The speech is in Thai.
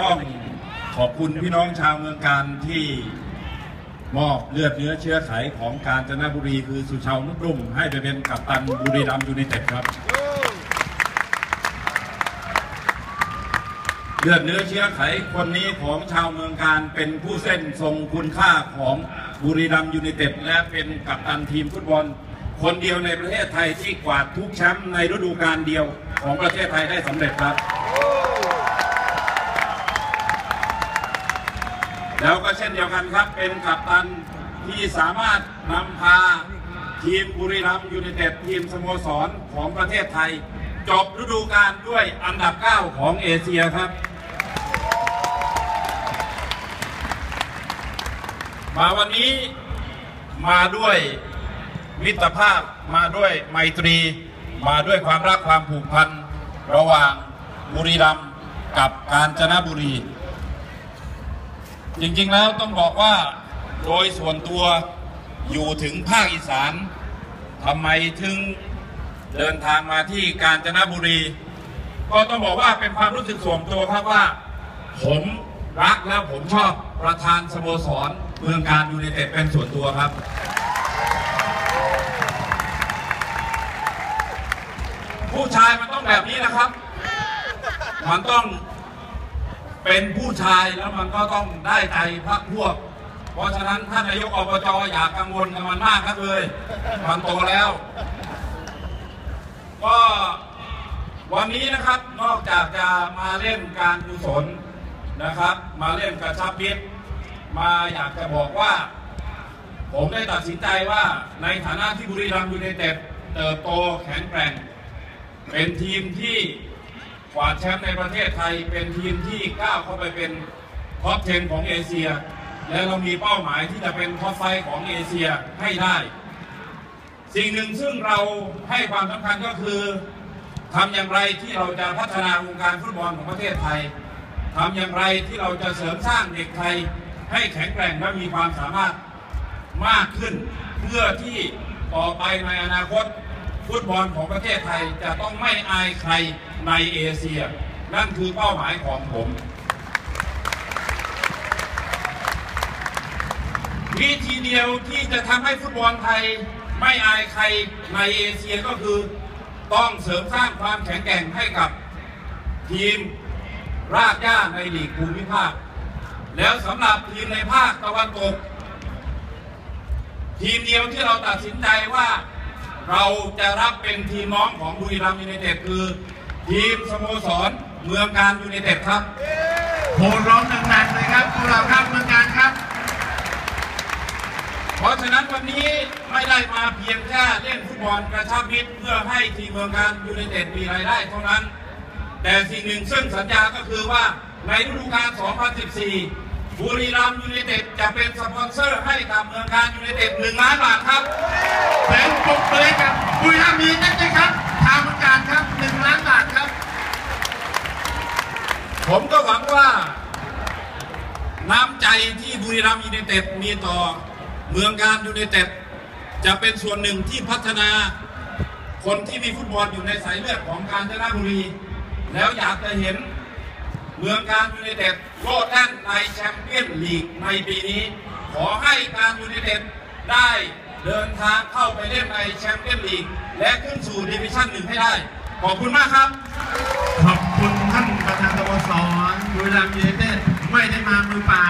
ต้องขอบคุณพี่น้องชาวเมืองการที่มอบเลือดเนื้อเชื้อไขของกาญจนบุรีคือสุชาวนุรุ่มให้ไปเป็นกัปตันบุรีรัมย์ยูไนเต็ดครับ เลือดเนื้อเชื้อไขคนนี้ของชาวเมืองการเป็นผู้เส้นทรงคุณค่าของบุรีรัมย์ยูไนเต็ดและเป็นกัปตันทีมฟุตบอล คนเดียวในประเทศไทยที่กวาดทุกแชมป์ในฤดูกาลเดียวของประเทศไทยได้สำเร็จครับ แล้วก็เช่นเดียวกันครับเป็นกัปตันที่สามารถนำพาทีมบุรีรัมย์ยูไนเต็ดทีมสโมสรของประเทศไทย จบฤดูกาลด้วยอันดับ 9 ของเอเชียครับ มาวันนี้มาด้วยมิตรภาพมาด้วยไมตรี มาด้วยความรักความผูกพัน ระหว่างบุรีรัมย์กับกาญจนบุรี จริงๆแล้วต้องบอกว่าโดยส่วนตัวอยู่ถึงภาคอีสานทำไมถึงเดินทางมาที่กาญจนบุรี ก็ต้องบอกว่าเป็นความรู้สึกส่วนตัวครับว่า ผมรักและผมชอบประธานสโมสรเมืองการยูไนเต็ดเป็นส่วนตัวครับ ผู้ชายมันต้องแบบนี้นะครับ มันต้อง เป็นผู้ชายแล้วมันก็ต้องได้ใจพรรคพวก เพราะฉะนั้นท่านนายกอบจอย่ากังวลกับมันมากครับเลยมันโตแล้ว ก็วันนี้นะครับนอกจากจะมาเล่นการกุศลนะครับ มาเล่นกระชับมิตรมาอยากจะบอกว่า ผมได้ตัดสินใจว่าในฐานะที่บุรีรัมย์ยูไนเต็ดเติบโตแข็งแกร่ง เป็นทีมที่ กวาดแชมป์ในประเทศไทยเป็นทีมที่ก้าวเข้าไปเป็นท็อป10ของเอเชีย และเรามีเป้าหมายที่จะเป็นท็อปไฟของเอเชียให้ได้ สิ่งหนึ่งซึ่งเราให้ความสำคัญก็คือทำอย่างไรที่เราจะพัฒนาวงการฟุตบอลของประเทศไทยทำอย่างไรที่เราจะเสริมสร้างเด็กไทยให้แข็งแกร่งและมีความสามารถมากขึ้น เพื่อที่ต่อไปในอนาคต ฟุตบอลของประเทศไทยจะต้องไม่อายใครในเอเชีย นั่นคือเป้าหมายของผม วิธีเดียวที่จะทำให้ฟุตบอลไทยไม่อายใครในเอเชียก็คือต้องเสริมสร้างความแข็งแกร่งให้กับทีมรากหญ้าในลีกภูมิภาค แล้วสำหรับทีมในภาคตะวันตก ทีมเดียวที่เราตัดสินใจว่า เราจะรับเป็นทีมน้องของบุรีรัมย์ยูไนเต็ดคือทีมสโมสรเมืองการยูไนเต็ดครับโหร้องดังๆเลยครับพวกเราครับเมืองการครับ เพราะฉะนั้นวันนี้ไม่ได้มาเพียงแค่เล่นฟุตบอลกระชับมิตรเพื่อให้ทีมเมืองการยูไนเต็ดมีรายได้เท่านั้น แต่สิ่งหนึ่งซึ่งสัญญาก็คือว่าในฤดูกาล 2014 บุรีรัมย์ยูไนเต็ดจะเป็นสปอนเซอร์ให้กับเมืองการยูไนเต็ด1ล้านบาทครับแสงปรบมือกับบุรีรัมย์ยูไนเต็ดนะครับทางเมืองการครับหนึ่งล้านบาทครับ ผมก็หวังว่า น้ำใจที่บุรีรัมย์ยูไนเต็ดมีต่อเมืองการยูไนเต็ดจะเป็นส่วนหนึ่งที่พัฒนาคนที่มีฟุตบอลอยู่ในสายเลือดของกาญจนบุรี แล้วอยากจะเห็น เมืองการยูเนเต็ดโลดแล่นในแชมเปี้ยนลีกในปีนี้ ขอให้การยูเนเต็ดได้เดินทางเข้าไปเล่นในแชมเปี้ยนลีกและขึ้นสู่ดิวิชั่นหนึ่งให้ได้ ขอบคุณมากครับ ขอบคุณท่านประธานสโมสรย์ยูไนเต็ดไม่ได้มามือเปล่า